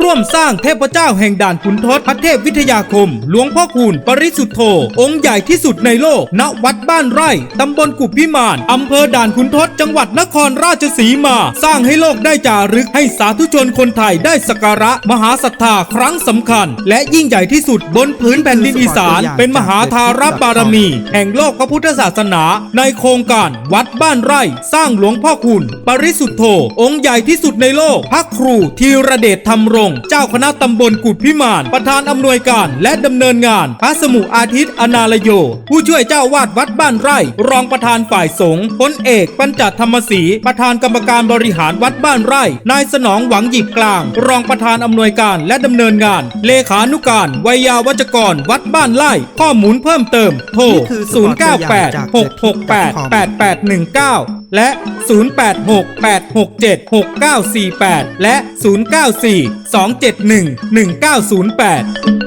ร่วมสร้างเทพเจ้าแห่งด่านขุนทศพระเทพวิทยาคม หลวงพ่อคูณปริสุทธโธ องค์ใหญ่ที่สุดในโลก ณ วัดบ้านไร่ตำบลกุบพิมานอำเภอด่านขุนทศจังหวัดนครราชสีมา สร้างให้โลกได้จารึกให้สาธุชนคนไทยได้สักการะมหาศรัทธาครั้งสำคัญ และยิ่งใหญ่ที่สุดบนพื้นแผ่นดินอีสาน เป็นมหาธารบารมี แห่งโลกพระพุทธศาสนา ในโครงการวัดบ้านไร่ สร้างหลวงพ่อคูณปริสุทธโธ องค์ใหญ่ที่สุดในโลกพระครูธีระเดชธรรมรงค์เจ้าคณะตำบลกุดพิมาน ประธานอำนวยการและดำเนินงาน พระสมุอาทิตย์อนาลโย ผู้ช่วยเจ้าวาดวัดบ้านไร่ รองประธานฝ่ายสงฆ์พลเอกปัญจธรรมศรีประธานกรรมการบริหารวัดบ้านไร่ นายสนองหวังหยิบกลาง รองประธานอำนวยการและดำเนินงาน เลขานุการวัยยาวัจกร วัดบ้านไร่ข้อมูลเพิ่มเติม โทรนี่คือสปอร์ตตัวอย่างจาก0986688819 และ 0868676948 และ 094 271 1908